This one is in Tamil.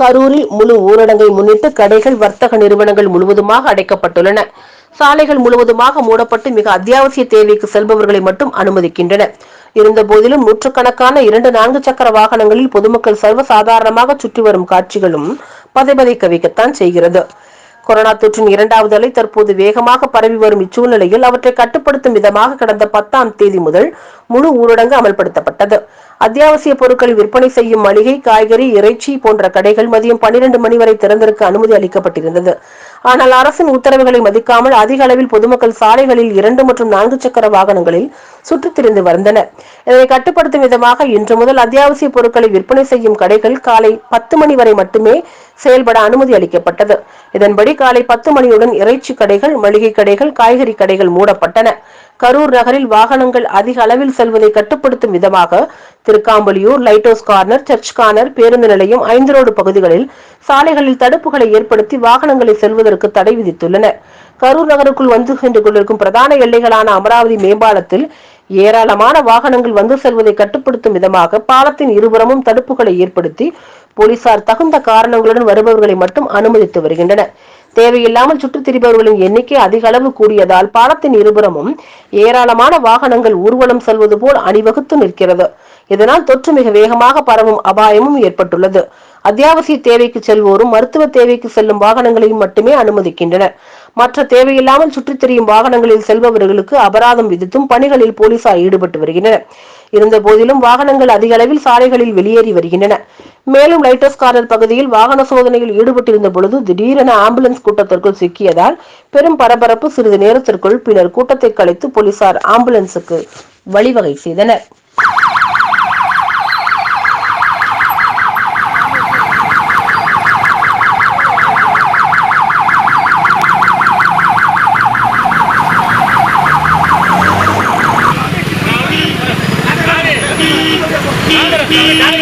கரூரில் முழு ஊரடங்கை முன்னிட்டு கடைகள் வர்த்தக நிறுவனங்கள் முழுவதுமாக அடைக்கப்பட்டுள்ளன. சாலைகள் முழுவதுமாக மூடப்பட்டு மிக அத்தியாவசிய தேவைக்கு செல்பவர்களை மட்டும் அனுமதிக்கின்றன. இருந்தபோதிலும் நூற்றுக்கணக்கான இரண்டு நான்கு சக்கர வாகனங்களில் பொதுமக்கள் சர்வசாதாரணமாக சுற்றி வரும் காட்சிகளும் பதைபதைக்க வைக்கத்தான் செய்கிறது. கொரோனா தொற்றின் இரண்டாவது அலை தற்போது வேகமாக பரவி வரும் இச்சூழ்நிலையில் அவற்றை கட்டுப்படுத்தும் விதமாக கடந்த பத்தாம் தேதி முதல் முழு ஊரடங்கு அமல்படுத்தப்பட்டது. அத்தியாவசிய பொருட்கள் விற்பனை செய்யும் மளிகை காய்கறி இறைச்சி போன்ற கடைகள் மதியம் பனிரெண்டு மணி வரை திறந்திருக்க அனுமதி அளிக்கப்பட்டிருந்தது. ஆனால் அரசின் உத்தரவுகளை மதிக்காமல் அதிக அளவில் பொதுமக்கள் சாலைகளில் இரண்டு மற்றும் நான்கு சக்கர வாகனங்களில் சுற்றித் திரிந்து வந்தனர் இதனை கட்டுப்படுத்தும் விதமாக இன்று முதல் அத்தியாவசிய பொருட்களை விற்பனை செய்யும் கடைகள் காலை பத்து மணி வரை மட்டுமே செயல்பட அனுமதி அளிக்கப்பட்டது. இதன்படி காலை பத்து மணியுடன் இறைச்சி கடைகள் மளிகை கடைகள் காய்கறி கடைகள் மூடப்பட்டன. கரூர் நகரில் வாகனங்கள் அதிக அளவில் செல்வதை கட்டுப்படுத்தும் விதமாக Thirukkambaliyur lighthouse corner church corner பேருந்து நிலையம் ஐந்து ரோடு பகுதிகளில் சாலைகளில் தடுப்புகளை ஏற்படுத்தி வாகனங்களை செல்வதற்கு தடை விதித்துள்ளனர் கரூர் நகருக்குள் வந்து சென்று கொண்டிருக்கும் பிரதான எல்லைகளான அமராவதி மேம்பாலத்தில் ஏராளமான வாகனங்கள் வந்து செல்வதை கட்டுப்படுத்தும் விதமாக பாலத்தின் இருபுறமும் தடுப்புகளை ஏற்படுத்தி போலீசார் தகுந்த காரணங்களுடன் வருபவர்களை மட்டும் அனுமதித்து வருகின்றனர். தேவையில்லாமல் சுற்றித் திரிபவர்களின் எண்ணிக்கை அதிக அளவு கூடியதால் பாலத்தின் இருபுறமும் ஏராளமான வாகனங்கள் ஊர்வலம் செல்வது போல் அணிவகுத்து நிற்கிறது. இதனால் தொற்று மிக வேகமாக பரவும் அபாயமும் ஏற்பட்டுள்ளது. அத்தியாவசிய தேவைக்கு செல்வோரும் மருத்துவ தேவைக்கு செல்லும் வாகனங்களையும் மட்டுமே அனுமதிக்கின்றனர். மற்ற தேவையில்லாமல் சுற்றித் திரியும் வாகனங்களில் செல்பவர்களுக்கு அபராதம் விதித்தும் பணிகளில் போலீசார் ஈடுபட்டு வருகின்றனர். இருந்த போதிலும் வாகனங்கள் அதிக அளவில் சாலைகளில் வெளியேறி வருகின்றன. மேலும் லைட்டஸ் கார்னர் பகுதியில் வாகன சோதனையில் ஈடுபட்டிருந்த பொழுது திடீரென ஆம்புலன்ஸ் கூட்டத்திற்குள் சிக்கியதால் பெரும் பரபரப்பு சிறிது நேரத்திற்குள் பின்னர் கூட்டத்தை கலைத்து போலீசார் ஆம்புலன்ஸுக்கு வழிவகை செய்தனர் Yeah.